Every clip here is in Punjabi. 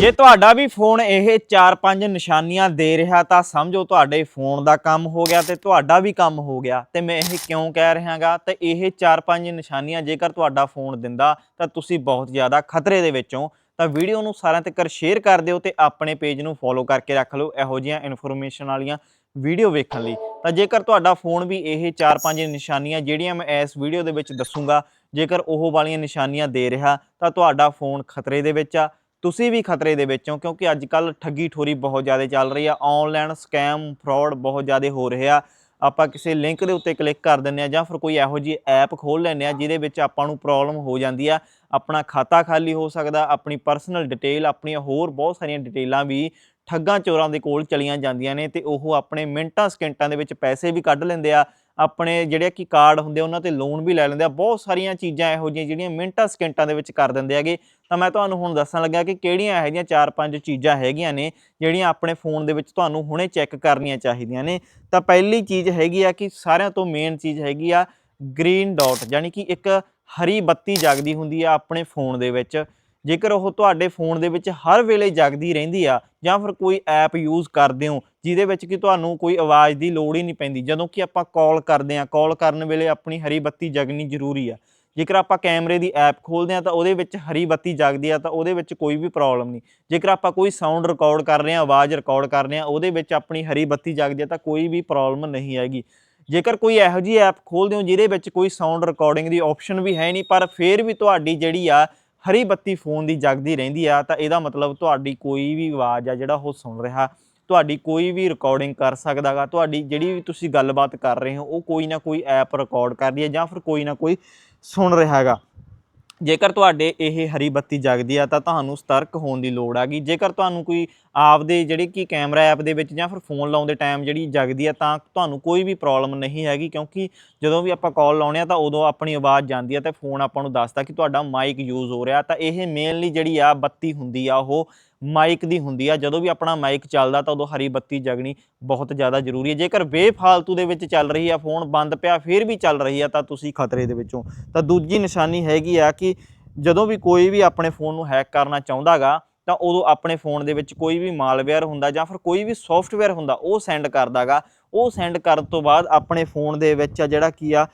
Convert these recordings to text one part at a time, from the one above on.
ਜੇ ਤੁਹਾਡਾ ਵੀ ਫੋਨ ਇਹ 4-5 ਨਿਸ਼ਾਨੀਆਂ ਦੇ ਰਿਹਾ ਤਾਂ ਸਮਝੋ ਤੁਹਾਡੇ ਫੋਨ ਦਾ ਕੰਮ ਹੋ ਗਿਆ ਤੇ ਤੁਹਾਡਾ ਵੀ ਕੰਮ ਹੋ ਗਿਆ। ਤੇ ਮੈਂ ਇਹ ਕਿਉਂ ਕਹਿ ਰਿਹਾਗਾ? ਤੇ ਇਹ 4-5 ਨਿਸ਼ਾਨੀਆਂ ਜੇਕਰ ਤੁਹਾਡਾ ਫੋਨ ਦਿੰਦਾ ਤਾਂ ਤੁਸੀਂ ਬਹੁਤ ਜ਼ਿਆਦਾ ਖਤਰੇ ਦੇ ਵਿੱਚੋਂ ਤਾਂ ਵੀਡੀਓ ਨੂੰ ਸਾਰਿਆਂ ਤੱਕ ਸ਼ੇਅਰ ਕਰ ਦਿਓ ਤੇ ਆਪਣੇ ਪੇਜ ਨੂੰ ਫੋਲੋ ਕਰਕੇ ਰੱਖ ਲਓ ਇਹੋ ਜਿਹੀਆਂ ਇਨਫੋਰਮੇਸ਼ਨ ਵਾਲੀਆਂ ਵੀਡੀਓ ਵੇਖਣ ਲਈ। ਤਾਂ ਜੇਕਰ ਤੁਹਾਡਾ ਫੋਨ ਵੀ ਇਹ 4-5 ਨਿਸ਼ਾਨੀਆਂ ਜਿਹੜੀਆਂ ਮੈਂ ਇਸ ਵੀਡੀਓ ਦੇ ਵਿੱਚ ਦੱਸੂਗਾ, ਜੇਕਰ ਉਹ ਵਾਲੀਆਂ ਨਿਸ਼ਾਨੀਆਂ ਦੇ ਰਿਹਾ ਤਾਂ ਤੁਹਾਡਾ ਫੋਨ ਖਤਰੇ ਦੇ ਵਿੱਚ ਆ। ਤੁਸੀਂ ਵੀ ਖਤਰੇ ਦੇ ਵਿੱਚ ਹੋ, ਕਿਉਂਕਿ ਅੱਜ ਕੱਲ ਠੱਗੀ ਠੋਰੀ ਬਹੁਤ ਜ਼ਿਆਦਾ ਚੱਲ ਰਹੀ ਆ ਆਨਲਾਈਨ ਸਕੈਮ ਫਰਾਡ ਬਹੁਤ ਜ਼ਿਆਦਾ ਹੋ ਰਿਹਾ ਆਪਾਂ ਕਿਸੇ ਲਿੰਕ ਦੇ ਉੱਤੇ ਕਲਿੱਕ ਕਰ ਦਿੰਦੇ ਆ ਜਾਂ ਫਿਰ ਕੋਈ ਇਹੋ ਜਿਹੀ ਐਪ ਖੋਲ ਲੈਂਦੇ ਆ, ਜਿਹਦੇ ਵਿੱਚ ਆਪਾਂ ਨੂੰ ਪ੍ਰੋਬਲਮ ਹੋ ਜਾਂਦੀ ਆ। ਆਪਣਾ ਖਾਤਾ ਖਾਲੀ ਹੋ ਸਕਦਾ, ਆਪਣੀ ਪਰਸਨਲ ਡਿਟੇਲ ਆਪਣੀਆਂ ਹੋਰ ਬਹੁਤ ਸਾਰੀਆਂ ਡਿਟੇਲਾਂ ਵੀ ਠੱਗਾਂ ਚੋਰਾਂ ਦੇ ਕੋਲ ਚਲੀਆਂ ਜਾਂਦੀਆਂ ਨੇ ਤੇ ਉਹ ਆਪਣੇ ਮਿੰਟਾਂ, ਸਕਿੰਟਾਂ ਦੇ ਵਿੱਚ ਪੈਸੇ ਵੀ ਕੱਢ ਲੈਂਦੇ ਆ। ਆਪਣੇ ਜਿਹੜੇ ਕਿ ਕਾਰਡ ਹੁੰਦੇ ਉਹਨਾਂ ਤੇ ਲੋਨ ਵੀ ਲੈ ਲੈਂਦੇ ਆ। ਬਹੁਤ ਸਾਰੀਆਂ ਚੀਜ਼ਾਂ ਇਹੋ ਜਿਹੀਆਂ ਜਿਹੜੀਆਂ ਮਿੰਟਾਂ, ਸਕਿੰਟਾਂ ਦੇ ਵਿੱਚ ਕਰ ਦਿੰਦੇ ਹੈਗੇ। ਤਾਂ ਮੈਂ ਤੁਹਾਨੂੰ ਹੁਣ ਦੱਸਣ ਲੱਗਾ ਕਿ ਕਿਹੜੀਆਂ ਇਹੋ ਜਿਹੀਆਂ 4-5 ਚੀਜ਼ਾਂ ਹੈਗੀਆਂ ਨੇ, ਜਿਹੜੀਆਂ ਆਪਣੇ ਫੋਨ ਦੇ ਵਿੱਚ ਤੁਹਾਨੂੰ ਹੁਣੇ ਚੈੱਕ ਕਰਨੀਆਂ ਚਾਹੀਦੀਆਂ ਨੇ। ਤਾਂ ਪਹਿਲੀ ਚੀਜ਼ ਹੈਗੀ ਆ ਕਿ ਸਾਰਿਆਂ ਤੋਂ ਮੇਨ ਚੀਜ਼ ਹੈਗੀ ਆ ਗ੍ਰੀਨ ਡਾਟ ਯਾਨੀ ਕਿ ਇੱਕ ਹਰੀ ਬੱਤੀ ਜਗਦੀ ਹੁੰਦੀ ਆ ਆਪਣੇ ਫੋਨ ਦੇ ਵਿੱਚ। ਜੇਕਰ ਉਹ ਤੁਹਾਡੇ ਫੋਨ ਦੇ ਵਿੱਚ ਹਰ ਵੇਲੇ ਜਗਦੀ ਰਹਿੰਦੀ ਆ ਜਾਂ ਫਿਰ ਕੋਈ ਐਪ ਯੂਜ਼ ਕਰਦੇ ਹੋ, ਜਿਹਦੇ ਵਿੱਚ ਕਿ ਤੁਹਾਨੂੰ ਕੋਈ ਆਵਾਜ਼ ਦੀ ਲੋੜ ਹੀ ਨਹੀਂ ਪੈਂਦੀ। ਜਦੋਂ ਕਿ ਆਪਾਂ ਕਾਲ ਕਰਦੇ ਆ ਕਾਲ ਕਰਨ ਵੇਲੇ ਆਪਣੀ ਹਰੀ ਬੱਤੀ ਜਗਣੀ ਜ਼ਰੂਰੀ ਆ। ਜੇਕਰ ਆਪਾਂ ਕੈਮਰੇ ਦੀ ਐਪ ਖੋਲਦੇ ਆ ਤਾਂ ਉਹਦੇ ਵਿੱਚ ਹਰੀ ਬੱਤੀ ਜਗਦੀ ਆ ਤਾਂ ਉਹਦੇ ਵਿੱਚ ਕੋਈ ਵੀ ਪ੍ਰੋਬਲਮ ਨਹੀਂ। ਜੇਕਰ ਆਪਾਂ ਕੋਈ ਸਾਊਂਡ ਰਿਕਾਰਡ ਕਰ ਰਹੇ ਆ ਆਵਾਜ਼ ਰਿਕਾਰਡ ਕਰ ਰਹੇ ਆ ਉਹਦੇ ਵਿੱਚ ਆਪਣੀ ਹਰੀ ਬੱਤੀ ਜਗਦੀ ਆ ਤਾਂ ਕੋਈ ਵੀ ਪ੍ਰੋਬਲਮ ਨਹੀਂ ਹੈਗੀ। ਜੇਕਰ ਕੋਈ ਇਹੋ ਜਿਹੀ ਐਪ ਖੋਲਦੇ ਹੋ ਜਿਹਦੇ ਵਿੱਚ ਕੋਈ ਸਾਊਂਡ ਰਿਕਾਰਡਿੰਗ ਦੀ ਆਪਸ਼ਨ ਵੀ ਹੈ ਨਹੀਂ, ਪਰ ਫਿਰ ਵੀ ਤੁਹਾਡੀ ਜਿਹੜੀ ਆ ਹਰੀ ਬੱਤੀ ਫੋਨ ਦੀ ਜਗਦੀ ਰਹਿੰਦੀ ਆ, ਤਾਂ ਇਹਦਾ ਮਤਲਬ ਤੁਹਾਡੀ ਕੋਈ ਵੀ ਆਵਾਜ਼ ਆ ਜਿਹੜਾ ਉਹ ਸੁਣ ਰਿਹਾ, ਤੁਹਾਡੀ ਕੋਈ ਵੀ ਰਿਕਾਰਡਿੰਗ ਕਰ ਸਕਦਾਗਾ ਤੁਹਾਡੀ ਜਿਹੜੀ ਵੀ ਤੁਸੀਂ ਗੱਲਬਾਤ ਕਰ ਰਹੇ ਹੋ, ਉਹ ਕੋਈ ਨਾ ਕੋਈ ਐਪ ਰਿਕਾਰਡ ਕਰ ਰਹੀ ਹੈ ਜਾਂ ਫਿਰ ਕੋਈ ਨਾ ਕੋਈ ਸੁਣ ਰਿਹਾ ਹੈਗਾ ਜੇਕਰ ਤੁਹਾਡੇ ਇਹ ਹਰੀ ਬੱਤੀ ਜਗਦੀ ਆ, ਤਾਂ ਤੁਹਾਨੂੰ ਸਤਰਕ ਹੋਣ ਦੀ ਲੋੜ ਆਗੀ ਜੇਕਰ ਤੁਹਾਨੂੰ ਕੋਈ ਆਪਦੇ ਜਿਹੜੇ ਕਿ ਕੈਮਰਾ ਐਪ ਦੇ ਵਿੱਚ ਜਾਂ ਫਿਰ ਫੋਨ ਲਾਉਂਦੇ ਟਾਈਮ ਜਿਹੜੀ ਜਗਦੀ ਆ, ਤਾਂ ਤੁਹਾਨੂੰ ਕੋਈ ਵੀ ਪ੍ਰੋਬਲਮ ਨਹੀਂ ਹੈਗੀ, ਕਿਉਂਕਿ ਜਦੋਂ ਵੀ ਆਪਾਂ ਕਾਲ ਲਾਉਣੇ ਆ, ਤਾਂ ਉਦੋਂ ਆਪਣੀ ਆਵਾਜ਼ ਜਾਂਦੀ ਆ ਤੇ ਫੋਨ ਆਪਾਂ ਨੂੰ ਦੱਸਦਾ ਕਿ ਤੁਹਾਡਾ ਮਾਈਕ ਯੂਜ਼ ਹੋ ਰਿਹਾ। ਤਾਂ ਇਹ ਮੇਨਲੀ ਜਿਹੜੀ ਆ ਬੱਤੀ ਹੁੰਦੀ ਆ, ਉਹ ਮਾਈਕ ਦੀ ਹੁੰਦੀ ਆ, ਜਦੋਂ ਵੀ ਆਪਣਾ ਮਾਈਕ ਚੱਲਦਾ ਤਾਂ ਉਦੋਂ ਹਰੀ ਬੱਤੀ ਜਗਣੀ ਬਹੁਤ ਜ਼ਿਆਦਾ ਜ਼ਰੂਰੀ ਹੈ ਜੇਕਰ ਬੇਫਾਲਤੂ ਦੇ ਵਿੱਚ ਚੱਲ ਰਹੀ ਆ, ਫੋਨ ਬੰਦ ਪਿਆ, ਫਿਰ ਵੀ ਚੱਲ ਰਹੀ ਆ, ਤਾਂ ਤੁਸੀਂ ਖਤਰੇ ਦੇ ਵਿੱਚੋਂ। ਤਾਂ ਦੂਜੀ ਨਿਸ਼ਾਨੀ ਹੈਗੀ ਆ ਕਿ ਜਦੋਂ ਵੀ ਕੋਈ ਵੀ ਆਪਣੇ ਫੋਨ ਨੂੰ ਹੈਕ ਕਰਨਾ ਚਾਹੁੰਦਾਗਾ ਤਾਂ ਉਦੋਂ ਆਪਣੇ ਫੋਨ ਦੇ ਵਿੱਚ ਕੋਈ ਵੀ ਮਾਲਵੇਅਰ ਹੁੰਦਾ ਜਾਂ ਫਿਰ ਕੋਈ ਵੀ ਸੌਫਟਵੇਅਰ ਹੁੰਦਾ, ਉਹ ਸੈਂਡ ਕਰਦਾਗਾ ਉਹ ਸੈਂਡ ਕਰਨ ਤੋਂ ਬਾਅਦ ਆਪਣੇ ਫੋਨ ਦੇ ਵਿੱਚ ਜਿਹੜਾ ਕੀ ਆ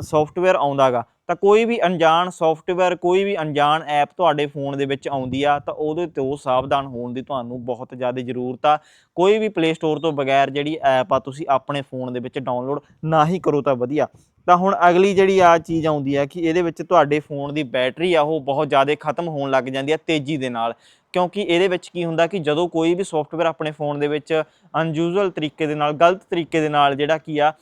ਸੌਫਟਵੇਅਰ ਆਉਂਦਾਗਾ ਤਾਂ ਕੋਈ ਵੀ ਅਣਜਾਣ ਸੌਫਟਵੇਅਰ ਕੋਈ ਵੀ ਅਣਜਾਣ ਐਪ ਤੁਹਾਡੇ ਫੋਨ ਦੇ ਵਿੱਚ ਆਉਂਦੀ ਆ, ਤਾਂ ਉਹਦੇ ਤੋਂ ਸਾਵਧਾਨ ਹੋਣ ਦੀ ਤੁਹਾਨੂੰ ਬਹੁਤ ਜ਼ਿਆਦਾ ਜ਼ਰੂਰਤ ਆ। ਕੋਈ ਵੀ ਪਲੇ ਸਟੋਰ ਤੋਂ ਬਗੈਰ ਜਿਹੜੀ ਐਪ ਆ ਤੁਸੀਂ ਆਪਣੇ ਫੋਨ ਦੇ ਵਿੱਚ ਡਾਊਨਲੋਡ ਨਾ ਹੀ ਕਰੋ ਤਾਂ ਵਧੀਆ। ਤਾਂ ਹੁਣ ਅਗਲੀ ਜਿਹੜੀ ਆ ਚੀਜ਼ ਆਉਂਦੀ ਹੈ ਕਿ ਇਹਦੇ ਵਿੱਚ ਤੁਹਾਡੇ ਫੋਨ ਦੀ ਬੈਟਰੀ ਆ, ਉਹ ਬਹੁਤ ਜ਼ਿਆਦਾ ਖਤਮ ਹੋਣ ਲੱਗ ਜਾਂਦੀ ਆ ਤੇਜ਼ੀ ਦੇ ਨਾਲ। ਕਿਉਂਕਿ ਇਹਦੇ ਵਿੱਚ ਕੀ ਹੁੰਦਾ ਕਿ ਜਦੋਂ ਕੋਈ ਵੀ ਸੌਫਟਵੇਅਰ ਆਪਣੇ ਫੋਨ ਦੇ ਵਿੱਚ ਅਨਯੂਜ਼ੂਅਲ ਤਰੀਕੇ ਦੇ ਨਾਲ, ਗਲਤ ਤਰੀਕੇ ਦੇ ਨਾਲ ਜਿਹੜਾ ਕੀ ਆ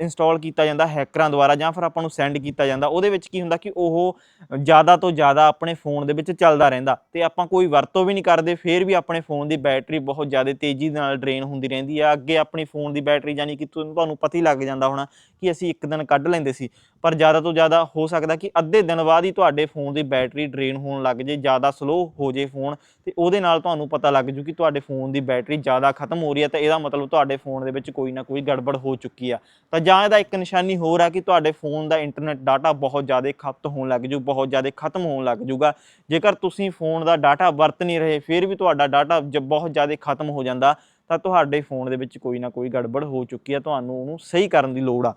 ਇੰਸਟਾਲ ਕੀਤਾ ਜਾਂਦਾ ਹੈਕਰਾਂ ਦੁਆਰਾ ਜਾਂ ਫਿਰ ਆਪਾਂ ਨੂੰ ਸੈਂਡ ਕੀਤਾ ਜਾਂਦਾ, ਉਹਦੇ ਵਿੱਚ ਕੀ ਹੁੰਦਾ ਕਿ ਉਹ ਜ਼ਿਆਦਾ ਤੋਂ ਜ਼ਿਆਦਾ ਆਪਣੇ ਫੋਨ ਦੇ ਵਿੱਚ ਚੱਲਦਾ ਰਹਿੰਦਾ ਤੇ ਆਪਾਂ ਕੋਈ ਵਰਤੋਂ ਵੀ ਨਹੀਂ ਕਰਦੇ, ਫਿਰ ਵੀ ਆਪਣੇ ਫੋਨ ਦੀ ਬੈਟਰੀ ਬਹੁਤ ਜ਼ਿਆਦਾ ਤੇਜ਼ੀ ਦੇ ਨਾਲ ਡਰੇਨ ਹੁੰਦੀ ਰਹਿੰਦੀ ਆ, ਅੱਗੇ ਆਪਣੀ ਫੋਨ ਦੀ ਬੈਟਰੀ ਯਾਨੀ ਕਿ ਤੁਹਾਨੂੰ ਤੁਹਾਨੂੰ ਪਤਾ ਹੀ ਲੱਗ ਜਾਂਦਾ ਹੋਣਾ ਕਿ ਅਸੀਂ ਇੱਕ ਦਿਨ ਕੱਢ ਲੈਂਦੇ ਸੀ, ਪਰ ਜ਼ਿਆਦਾ ਤੋਂ ਜ਼ਿਆਦਾ ਹੋ ਸਕਦਾ ਕਿ ਅੱਧੇ ਦਿਨ ਬਾਅਦ ਹੀ ਤੁਹਾਡੇ ਫੋਨ ਦੀ ਬੈਟਰੀ ਡਰੇਨ ਹੋਣ ਲੱਗ ਜੇ, ਜ਼ਿਆਦਾ ਸਲੋ ਹੋ ਜੇ ਫੋਨ ਤੇ ਉਹਦੇ ਨਾਲ ਤੁਹਾਨੂੰ ਪਤਾ ਲੱਗ ਜੂ ਕਿ ਤੁਹਾਡੇ ਫੋਨ ਦੀ ਬੈਟਰੀ ਜ਼ਿਆਦਾ ਖਤਮ ਹੋ ਰਹੀ ਹੈ ਤਾਂ ਇਹਦਾ ਮਤਲਬ ਤੁਹਾਡੇ ਫੋਨ ਦੇ ਵਿੱਚ ਕੋਈ ਨਾ ਕੋਈ ਗੜਬੜ ਹੋ ਚੁੱਕੀ ਆ। ਤਾਂ ਜਾਂ ਇਹਦਾ ਇੱਕ ਨਿਸ਼ਾਨੀ ਹੋਰ ਆ ਕਿ ਤੁਹਾਡੇ ਫੋਨ ਦਾ ਇੰਟਰਨੈਟ ਡਾਟਾ ਬਹੁਤ ਜ਼ਿਆਦਾ ਖਪਤ ਹੋਣ ਲੱਗ ਜੂ, ਬਹੁਤ ਜ਼ਿਆਦਾ ਖਤਮ ਹੋਣ ਲੱਗ ਜੂਗਾ। ਜੇਕਰ ਤੁਸੀਂ ਫੋਨ ਦਾ ਡਾਟਾ ਵਰਤ ਨਹੀਂ ਰਹੇ, ਫਿਰ ਵੀ ਤੁਹਾਡਾ ਡਾਟਾ ਬਹੁਤ ਜ਼ਿਆਦਾ ਖਤਮ ਹੋ ਜਾਂਦਾ, ਤਾਂ ਤੁਹਾਡੇ ਫੋਨ ਦੇ ਵਿੱਚ ਕੋਈ ਨਾ ਕੋਈ ਗੜਬੜ ਹੋ ਚੁੱਕੀ ਆ, ਤੁਹਾਨੂੰ ਉਹਨੂੰ ਸਹੀ ਕਰਨ ਦੀ ਲੋੜ ਆ।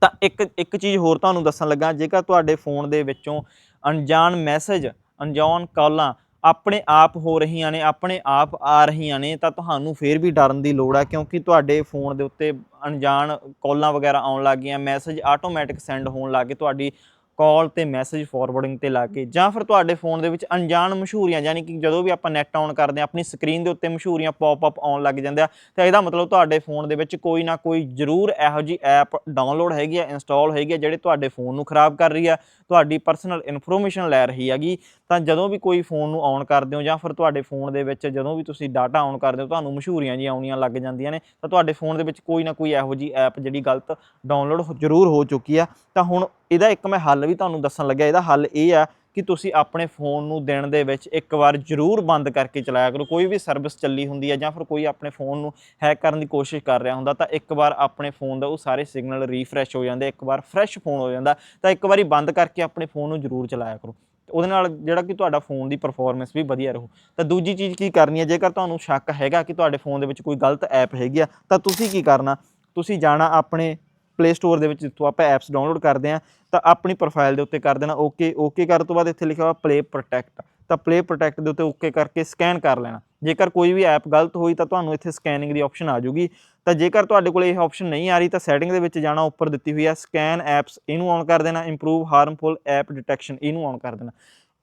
ਤਾਂ ਇੱਕ ਇੱਕ ਚੀਜ਼ ਹੋਰ ਤੁਹਾਨੂੰ ਦੱਸਣ ਲੱਗਾ, ਜੇਕਰ ਤੁਹਾਡੇ ਫੋਨ ਦੇ ਵਿੱਚੋਂ ਅਣਜਾਣ ਮੈਸੇਜ, ਅਣਜਾਣ ਕਾਲਾਂ ਆਪਣੇ ਆਪ ਹੋ ਰਹੀਆਂ ਨੇ, ਆਪਣੇ ਆਪ ਆ ਰਹੀਆਂ ਨੇ, ਤਾਂ ਤੁਹਾਨੂੰ ਫੇਰ ਵੀ ਡਰਨ ਦੀ ਲੋੜ ਹੈ ਕਿਉਂਕਿ ਤੁਹਾਡੇ ਫੋਨ ਦੇ ਉੱਤੇ ਅਣਜਾਣ ਕਾਲਾਂ ਵਗੈਰਾ ਆਉਣ ਲੱਗ ਗਈਆਂ, ਮੈਸੇਜ ਆਟੋਮੈਟਿਕ ਸੈਂਡ ਹੋਣ ਲੱਗ ਗਏ, ਤੁਹਾਡੀ ਕਾਲ ਤੇ ਮੈਸੇਜ ਫਾਰਵਰਡਿੰਗ ਤੇ ਲਾ ਕੇ ਜਾਂ ਫਿਰ ਤੁਹਾਡੇ ਫੋਨ ਦੇ ਵਿੱਚ ਅਣਜਾਣ ਮਸ਼ਹੂਰੀਆਂ, ਯਾਨੀ ਕਿ ਜਦੋਂ ਵੀ ਆਪਾਂ ਨੈਟ ਆਨ ਕਰਦੇ ਆ ਆਪਣੀ ਸਕਰੀਨ ਦੇ ਉੱਤੇ ਮਸ਼ਹੂਰੀਆਂ ਪੌਪ ਅਪ ਆਉਣ ਲੱਗ ਜਾਂਦੇ ਆ, ਤਾਂ ਇਹਦਾ ਮਤਲਬ ਤੁਹਾਡੇ ਫੋਨ ਦੇ ਵਿੱਚ ਕੋਈ ਨਾ ਕੋਈ ਜ਼ਰੂਰ ਇਹੋ ਜੀ ਐਪ ਡਾਊਨਲੋਡ ਹੈਗੀ ਆ ਇੰਸਟਾਲ ਹੈਗੀ ਆ, ਜਿਹੜੇ ਤੁਹਾਡੇ ਫੋਨ ਨੂੰ ਖਰਾਬ ਕਰ ਰਹੀ ਆ, ਤੁਹਾਡੀ ਪਰਸਨਲ ਇਨਫੋਰਮੇਸ਼ਨ ਲੈ ਰਹੀ ਹੈਗੀ, ਤਾਂ ਜਦੋਂ ਵੀ ਕੋਈ ਫੋਨ ਨੂੰ ਆਨ ਕਰਦੇ ਹੋ ਜਾਂ ਫਿਰ ਤੁਹਾਡੇ ਫੋਨ ਦੇ ਵਿੱਚ ਜਦੋਂ ਵੀ ਤੁਸੀਂ ਡਾਟਾ ਆਨ ਕਰਦੇ ਹੋ, ਤੁਹਾਨੂੰ ਮਸ਼ਹੂਰੀਆਂ ਜੀ ਆਉਣੀਆਂ ਲੱਗ ਜਾਂਦੀਆਂ ਨੇ, ਤਾਂ ਤੁਹਾਡੇ ਫੋਨ ਦੇ ਵਿੱਚ ਕੋਈ ਨਾ ਕੋਈ ਇਹੋ ਜੀ ਐਪ ਜਿਹੜੀ ਗਲਤ ਡਾਊਨਲੋਡ ਜ਼ਰੂਰ ਹੋ ਚੁੱਕੀ ਆ, ਤਾਂ ਹੁਣ ਇਹਦਾ ਇੱਕ ਮੈਂ ਹੱਲ ਵੀ ਤੁਹਾਨੂੰ ਦੱਸਣ ਲੱਗਿਆ, ਇਹਦਾ ਹੱਲ ਇਹ ਆ ਕਿ ਤੁਸੀਂ ਆਪਣੇ ਫੋਨ ਨੂੰ ਦਿਨ ਦੇ ਵਿੱਚ ਇੱਕ ਵਾਰ ਜ਼ਰੂਰ ਬੰਦ ਕਰਕੇ ਚਲਾਇਆ ਕਰੋ। ਕੋਈ ਵੀ ਸਰਵਿਸ ਚੱਲੀ ਹੁੰਦੀ ਹੈ ਜਾਂ ਫਿਰ ਕੋਈ ਆਪਣੇ ਫੋਨ ਨੂੰ ਹੈਕ ਕਰਨ ਦੀ ਕੋਸ਼ਿਸ਼ ਕਰ ਰਿਹਾ ਹੁੰਦਾ ਤਾਂ ਇੱਕ ਵਾਰ ਆਪਣੇ ਫੋਨ ਦਾ ਉਹ ਸਾਰੇ ਸਿਗਨਲ ਰੀਫਰੈਸ਼ ਹੋ ਜਾਂਦੇ, ਇੱਕ ਵਾਰ ਫਰੈਸ਼ ਫੋਨ ਹੋ ਜਾਂਦਾ ਤਾਂ ਇੱਕ ਵਾਰੀ ਬੰਦ ਕਰਕੇ ਆਪਣੇ ਫੋਨ ਨੂੰ ਜ਼ਰੂਰ ਚਲਾਇਆ ਕਰੋ। ਉਹਦੇ ਨਾਲ ਜਿਹੜਾ ਕਿ ਤੁਹਾਡਾ ਫੋਨ ਦੀ ਪਰਫਾਰਮੈਂਸ ਵੀ ਵਧੀਆ ਰਹੂ। ਤਾਂ ਦੂਜੀ ਚੀਜ਼ ਕੀ ਕਰਨੀ ਹੈ ਜੇਕਰ ਤੁਹਾਨੂੰ ਸ਼ੱਕ ਹੈਗਾ ਕਿ ਤੁਹਾਡੇ ਫੋਨ ਦੇ ਵਿੱਚ ਕੋਈ ਗਲਤ ਐਪ ਹੈਗੀ ਆ ਤਾਂ ਤੁਸੀਂ ਕੀ ਕਰਨਾ, ਤੁਸੀਂ ਜਾਣਾ ਆਪਣੇ ਪਲੇ ਸਟੋਰ ਦੇ ਵਿੱਚ ਜਿੱਥੋਂ ਆਪਾਂ ਐਪਸ ਡਾਊਨਲੋਡ ਕਰਦੇ ਆ ਤਾਂ ਆਪਣੀ ਪ੍ਰੋਫਾਈਲ ਦੇ ਉੱਤੇ ਕਰ ਦੇਣਾ ਓਕੇ ਓਕੇ ਕਰਨ ਤੋਂ ਬਾਅਦ ਇੱਥੇ ਲਿਖਿਆ ਹੋਇਆ ਪਲੇ ਪ੍ਰੋਟੈਕਟ ਤਾਂ ਪਲੇ ਪ੍ਰੋਟੈਕਟ ਦੇ ਉੱਤੇ ਓਕੇ ਕਰਕੇ ਸਕੈਨ ਕਰ ਲੈਣਾ। ਜੇਕਰ ਕੋਈ ਵੀ ਐਪ ਗਲਤ ਹੋਈ ਤਾਂ ਤੁਹਾਨੂੰ ਇੱਥੇ ਸਕੈਨਿੰਗ ਦੀ ਆਪਸ਼ਨ ਆ ਜੂਗੀ ਤਾਂ ਜੇਕਰ ਤੁਹਾਡੇ ਕੋਲ ਇਹ ਆਪਸ਼ਨ ਨਹੀਂ ਆ ਰਹੀ ਤਾਂ ਸੈਟਿੰਗ ਦੇ ਵਿੱਚ ਜਾਣਾ, ਉੱਪਰ ਦਿੱਤੀ ਹੋਈ ਹੈ ਸਕੈਨ ਐਪਸ ਇਹਨੂੰ ਔਨ ਕਰ ਦੇਣਾ ਇੰਪਰੂਵ ਹਾਰਮਫੁਲ ਐਪ ਡਿਟੈਕਸ਼ਨ ਇਹਨੂੰ ਔਨ ਕਰ ਦੇਣਾ।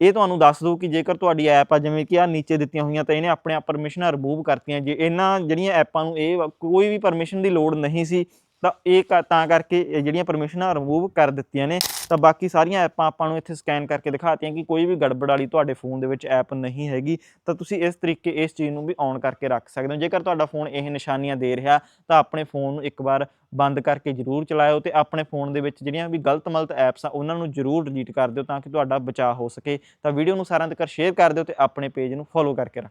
ਇਹ ਤੁਹਾਨੂੰ ਦੱਸ ਦਊ ਕਿ ਜੇਕਰ ਤੁਹਾਡੀ ਐਪ ਆ, ਜਿਵੇਂ ਕਿ ਆ ਨੀਚੇ ਦਿੱਤੀਆਂ ਹੋਈਆਂ ਤਾਂ ਇਹਨੇ ਆਪਣੇ ਆਪ ਪਰਮਿਸ਼ਨਾਂ ਰਿਮੂਵ ਕਰਤੀਆਂ। ਜੇ ਇਹਨਾਂ ਜਿਹੜੀਆਂ ਐਪਾਂ ਨੂੰ ਇਹ ਕੋਈ ਵੀ ਪਰਮਿਸ਼ਨ ਦੀ ਲੋੜ ਨਹੀਂ ਸੀ ਤਾਂ ਇਹ ਕ- ਤਾਂ ਕਰਕੇ ਇਹ ਜਿਹੜੀਆਂ ਪਰਮਿਸ਼ਨਾਂ ਰਿਮੂਵ ਕਰ ਦਿੱਤੀਆਂ ਨੇ। ਤਾਂ ਬਾਕੀ ਸਾਰੀਆਂ ਐਪਾਂ ਆਪਾਂ ਨੂੰ ਇੱਥੇ ਸਕੈਨ ਕਰਕੇ ਦਿਖਾਤੀਆਂ ਕਿ ਕੋਈ ਵੀ ਗੜਬੜ ਵਾਲੀ ਤੁਹਾਡੇ ਫੋਨ ਦੇ ਵਿੱਚ ਐਪ ਨਹੀਂ ਹੈਗੀ। ਤਾਂ ਤੁਸੀਂ ਇਸ ਤਰੀਕੇ ਇਸ ਚੀਜ਼ ਨੂੰ ਵੀ ਔਨ ਕਰਕੇ ਰੱਖ ਸਕਦੇ ਹੋ। ਜੇਕਰ ਤੁਹਾਡਾ ਫੋਨ ਇਹ ਨਿਸ਼ਾਨੀਆਂ ਦੇ ਰਿਹਾ, ਤਾਂ ਆਪਣੇ ਫੋਨ ਨੂੰ ਇੱਕ ਵਾਰ ਬੰਦ ਕਰਕੇ ਜ਼ਰੂਰ ਚਲਾਇਓ ਤੇ ਆਪਣੇ ਫੋਨ ਦੇ ਵਿੱਚ ਜਿਹੜੀਆਂ ਵੀ ਗਲਤ ਮਲਤ ਐਪਸ ਆ, ਉਹਨਾਂ ਨੂੰ ਜ਼ਰੂਰ ਡਿਲੀਟ ਕਰ ਦਿਓ ਤਾਂ ਕਿ ਤੁਹਾਡਾ ਬਚਾਅ ਹੋ ਸਕੇ। ਤਾਂ ਵੀਡੀਓ ਨੂੰ ਸਾਰਿਆਂ ਤੱਕ ਸ਼ੇਅਰ ਕਰ ਦਿਓ ਤੇ ਆਪਣੇ ਪੇਜ ਨੂੰ ਫੋਲੋ ਕਰਕੇ ਰੱਖੋ।